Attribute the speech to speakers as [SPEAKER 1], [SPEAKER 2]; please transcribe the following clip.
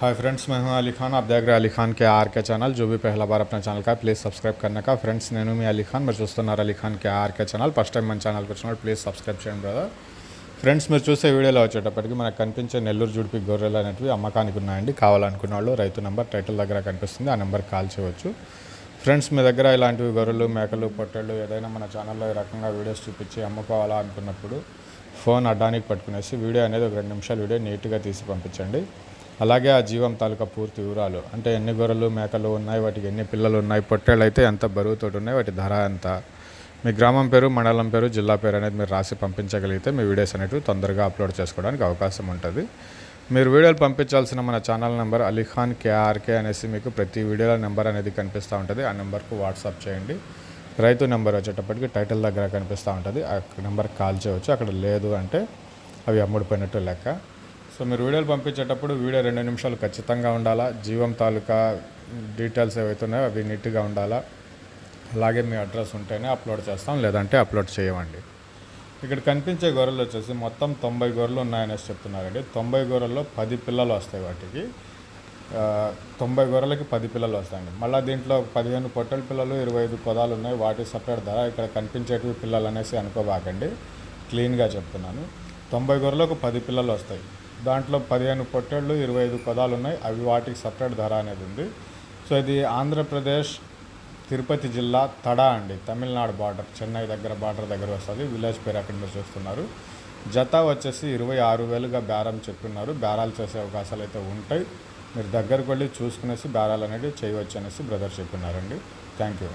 [SPEAKER 1] Hi friends मैं हूं अली खान आप देख रहे हैं अली खान के आर के चैनल जो भी पहला बार अपना ఛానల్ का ప్లీజ్ సబ్స్క్రైబ్ करने का ఫ్రెండ్స్ నేను మీ అలీ ఖాన్ మీరు చూస్తున్నారు Ali Khan K R K channel first time మన ఛానల్కి వచ్చినప్పుడు ప్లీజ్ సబ్స్క్రైబ్ చేయండి బ్రదర్ ఫ్రెండ్స్ మీరు చూసే వీడియోలో వచ్చేటప్పటికి మనకు కనిపించే నెల్లూరు జుడిపి గొర్రెలు అనేటివి అమ్మకానికి ఉన్నాయండి కావాలనుకున్న వాళ్ళు రైతు నెంబర్ టైటిల్ దగ్గర కనిపిస్తుంది ఆ నెంబర్ కాల్ చేయవచ్చు ఫ్రెండ్స్ మీ దగ్గర ఇలాంటివి గొర్రెలు మేకలు పొట్టేళ్ళు ఏదైనా మన ఛానల్లో ఈ రకంగా వీడియోస్ చూపించి అమ్ముకోవాలా అనుకున్నప్పుడు ఫోన్ అడ్డానికి పట్టుకునేసి వీడియో అనేది ఒక రెండు నిమిషాలు వీడియో నీట్గా తీసి పంపించండి అలాగే ఆ జీవం తాలూకా పూర్తి వివరాలు. అంటే ఎన్ని గొర్రెలు మేకలు ఉన్నాయి వాటికి ఎన్ని పిల్లలు ఉన్నాయి పొట్టేళ్ళు అయితే ఎంత బరువుతో ఉన్నాయి వాటి ధర ఎంత. మీ గ్రామం పేరు మండలం పేరు జిల్లా పేరు అనేది మీరు రాసి పంపించగలిగితే మీ వీడియోస్ అనేవి తొందరగా అప్లోడ్ చేసుకోవడానికి అవకాశం ఉంటుంది. మీరు వీడియోలు పంపించాల్సిన మన ఛానల్ నెంబర్ అలీఖాన్ కేఆర్కే అనేసి మీకు ప్రతి వీడియోల నెంబర్ అనేది కనిపిస్తూ ఉంటుంది. ఆ నెంబర్కు వాట్సాప్ చేయండి. రైతు నెంబర్ వచ్చేటప్పటికి టైటిల్ దగ్గర కనిపిస్తూ ఉంటుంది. ఆ నెంబర్కి కాల్ చేయవచ్చు. అక్కడ లేదు అంటే అవి అమ్ముడిపోయినట్టు లెక్క. సో మీరు వీడియోలు పంపించేటప్పుడు వీడియో రెండు నిమిషాలు ఖచ్చితంగా ఉండాలా? జీవం తాలూకా డీటెయిల్స్ ఏవైతే ఉన్నాయో అవి నీట్గా ఉండాలా? అలాగే మీ అడ్రస్ ఉంటేనే అప్లోడ్ చేస్తాం లేదంటే అప్లోడ్ చేయమండి. ఇక్కడ కనిపించే గొర్రెలు వచ్చేసి మొత్తం తొంభై గొర్రెలు ఉన్నాయనేసి చెప్తున్నారండి. తొంభై గొర్రెల్లో పది పిల్లలు వస్తాయి వాటికి. తొంభై గొర్రెలకి పది పిల్లలు వస్తాయండి. మళ్ళీ దీంట్లో పదిహేను పొట్టల పిల్లలు ఇరవై ఐదు పొదాలు ఉన్నాయి. వాటి సపరేట్ ధర ఇక్కడ కనిపించేటివి పిల్లలు అనేసి అనుకోబాకండి. క్లీన్గా చెప్తున్నాను. తొంభై గొర్రెలకు పది పిల్లలు వస్తాయి. దాంట్లో పదిహేను పొట్టేళ్ళు ఇరవై ఐదు పదాలు ఉన్నాయి అవి వాటికి సపరేట్ ధర అనేది ఉంది. సో ఇది ఆంధ్రప్రదేశ్ తిరుపతి జిల్లా తడా అండి. తమిళనాడు బార్డర్ చెన్నై దగ్గర బార్డర్ దగ్గర వస్తుంది. విలేజ్ పేరు అక్కడ మీరు చూస్తున్నారు జత వచ్చేసి ఇరవై ఆరు వేలుగా బేరం చెప్పున్నారు బేరాలు చేసే అవకాశాలు అయితే ఉంటాయి. మీరు దగ్గరకు వెళ్ళి చూసుకునేసి బేరాలు అనేవి చేయవచ్చు అనేసి బ్రదర్ చెప్పినారండి థ్యాంక్ యూ.